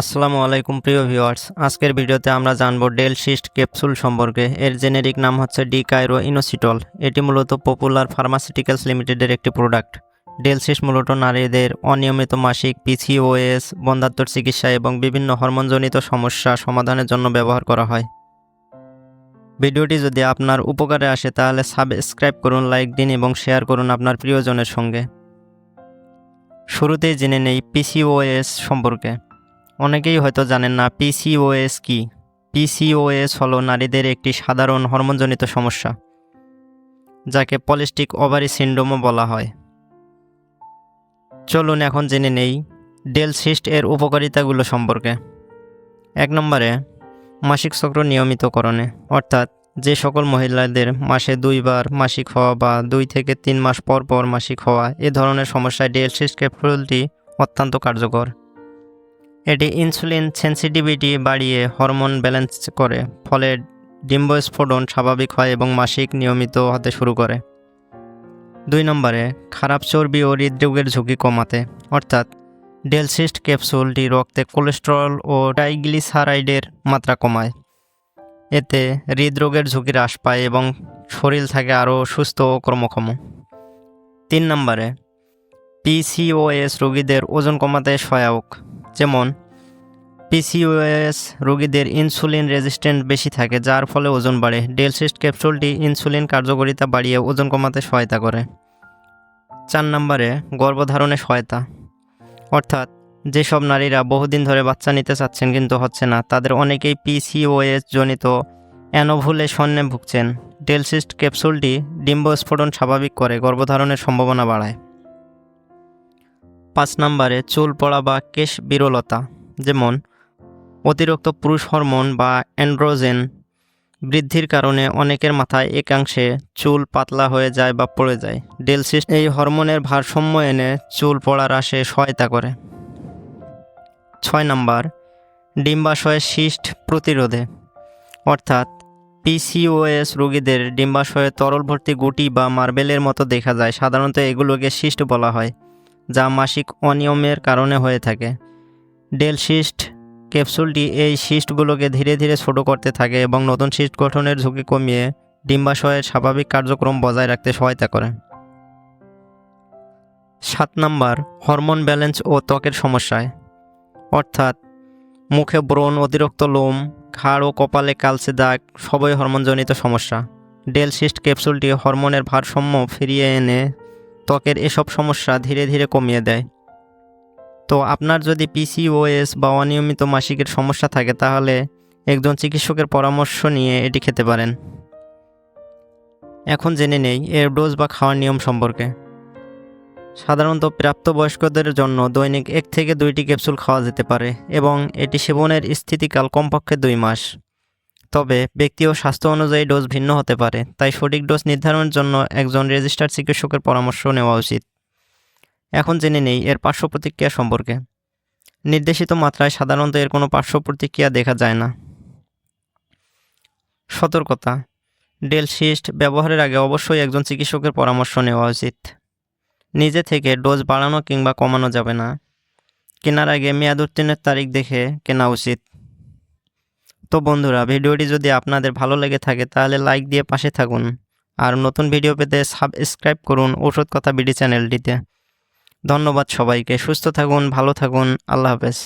আসসালামু আলাইকুম, প্রিয় ভিউয়ার্স। আজকের ভিডিওতে আমরা জানব ডেল সিস্ট ক্যাপসুল সম্পর্কে। এর জেনেরিক নাম হচ্ছে ডি কাইরো ইনোসিটল। এটি মূলত পপুলার ফার্মাসিউটিক্যালস লিমিটেডের একটি প্রোডাক্ট। ডেল সিস্ট মূলত নারীদের অনিয়মিত মাসিক পিসিওএস বন্ধাত্মর চিকিৎসা এবং বিভিন্ন হরমোনজনিত সমস্যা সমাধানের জন্য ব্যবহার করা হয়। ভিডিওটি যদি আপনার উপকারে আসে, তাহলে সাবস্ক্রাইব করুন, লাইক দিন এবং শেয়ার করুন আপনার প্রিয়জনের সঙ্গে। শুরুতেই জেনে নেই পিসিওএস সম্পর্কে। অনেকেই হয়তো জানেন না পিসিওএস কি। পিসিওএস হলো নারীদের একটি সাধারণ হরমোনজনিত সমস্যা, যাকে পলিস্টিক ওভারি সিন্ড্রোমও বলা হয়। চলুন এখন জেনে নেই ডেল সিস্ট এর উপকারিতাগুলো সম্পর্কে। এক নম্বরে, মাসিক চক্র নিয়মিতকরণে, অর্থাৎ যে সকল মহিলাদের মাসে দুইবার মাসিক হওয়া বা দুই থেকে তিন মাস পর পর মাসিক হওয়া, এ ধরনের সমস্যায় ডেল সিস্ট ক্যাপসুলটি অত্যন্ত কার্যকর। এটি ইনসুলিন সেন্সিটিভিটি বাড়িয়ে হরমোন ব্যালেন্স করে, ফলে ডিম্বস্ফোটন স্বাভাবিক হয় এবং মাসিক নিয়মিত হতে শুরু করে। দুই নম্বরে, খারাপ চর্বি ও হৃদরোগের ঝুঁকি কমাতে, অর্থাৎ ডেলসিস্ট ক্যাপসুলটি রক্তে কোলেস্টেরল ও ডাইগ্লিসারাইডের মাত্রা কমায়। এতে হৃদরোগের ঝুঁকি হ্রাস পায় এবং শরীর থাকে আরও সুস্থ ও কর্মক্ষম। তিন নম্বরে পিসিওএস রোগীদের ওজন কমাতে সহায়ক, যেমন পিসিওএস রোগীদের ইনসুলিন রেজিস্ট্যান্ট বেশি থাকে, যার ফলে ওজন বাড়ে। ডেলসিস্ট ক্যাপসুলটি ইনসুলিন কার্যকারিতা বাড়িয়ে ওজন কমাতে সহায়তা করে। চার নম্বরে, গর্ভধারণে সহায়তা। অর্থাৎ, যেসব নারীরা বহুদিন ধরে বাচ্চা নিতে চাচ্ছেন কিন্তু হচ্ছে না, তাদের অনেকেই পিসিওএস জনিত অ্যানোভুলেশনে ভুগছেন। ডেলসিস্ট ক্যাপসুলটি ডিম্বস্ফোটন স্বাভাবিক করে, গর্ভধারণের সম্ভাবনা বাড়ায়। পাঁচ নম্বরে, চুল পড়া বা কেশ বিরলতা। যেমন অতিরিক্ত পুরুষ হরমোন বা অ্যান্ড্রোজেন বৃদ্ধির কারণে অনেকের মাথায় একাংশে চুল পাতলা হয়ে যায় বা পড়ে যায়। ডেলসিস এই হরমোনের ভারসাম্য এনে চুল পড়া হ্রাসে সহায়তা করে। ছয় নম্বর ডিম্বাশয়ের সিস্ট প্রতিরোধে। অর্থাৎ পিসিওএস রোগীদের ডিম্বাশয়ে তরল ভর্তি গুটি বা মার্বেলের মতো দেখা যায়। সাধারণত এগুলোকে সিস্ট বলা হয়, যা মাসিক অনিয়মের কারণে হয়ে থাকে। ডেল সিস্ট ক্যাপসুলটি এই সিস্টগুলোকে ধীরে ধীরে ছোট করতে থাকে এবং নতুন সিস্ট গঠনের ঝুঁকি কমিয়ে ডিম্বাশয়ের স্বাভাবিক কার্যক্রম বজায় রাখতে সহায়তা করে। সাত নাম্বার, হরমোন ব্যালেন্স ও ত্বকের সমস্যায়। অর্থাৎ, মুখে ব্রণ, অতিরিক্ত লোম, ঘাড় ও কপালে কালচে দাগ সবই হরমোনজনিত সমস্যা। ডেল সিস্ট ক্যাপসুলটি হরমোনের ভারসাম্য ফিরিয়ে এনে ত্বকের এসব সমস্যা ধীরে ধীরে কমিয়ে দেয়। তো আপনার যদি পিসিওএস বা অনিয়মিত মাসিকের সমস্যা থাকে, তাহলে একজন চিকিৎসকের পরামর্শ নিয়ে এটি খেতে পারেন। এখন জেনে নেই, এর ডোজ বা খাওয়ার নিয়ম সম্পর্কে। সাধারণত প্রাপ্তবয়স্কদের জন্য দৈনিক এক থেকে দুইটি ক্যাপসুল খাওয়া যেতে পারে এবং এটি সেবনের স্থিতিকাল কমপক্ষে দুই মাস। তবে ব্যক্তি ও স্বাস্থ্য অনুযায়ী ডোজ ভিন্ন হতে পারে, তাই সঠিক ডোজ নির্ধারণের জন্য একজন রেজিস্টার্ড চিকিৎসকের পরামর্শ নেওয়া উচিত। এখন জেনে নেই এর পার্শ্ব প্রতিক্রিয়া সম্পর্কে। নির্দেশিত মাত্রায় সাধারণত এর কোনো পার্শ্ব প্রতিক্রিয়া দেখা যায় না। সতর্কতা। ডেল সিস্ট ব্যবহারের আগে অবশ্যই একজন চিকিৎসকের পরামর্শ নেওয়া উচিত। নিজে থেকে ডোজ বাড়ানো কিংবা কমানো যাবে না। কেনার আগে মেয়াদ উত্তীর্ণের তারিখ দেখে কেনা উচিত। তো বন্ধুরা, ভিডিওটি যদি আপনাদের ভালো লেগে থাকে তাহলে লাইক দিয়ে পাশে থাকুন। আর নতুন ভিডিও পেতে সাবস্ক্রাইব করুন ওষুধ কথা বিডি চ্যানেলটিতে। ধন্যবাদ সবাইকে। সুস্থ থাকুন ভালো থাকুন। আল্লাহ হাফেজ।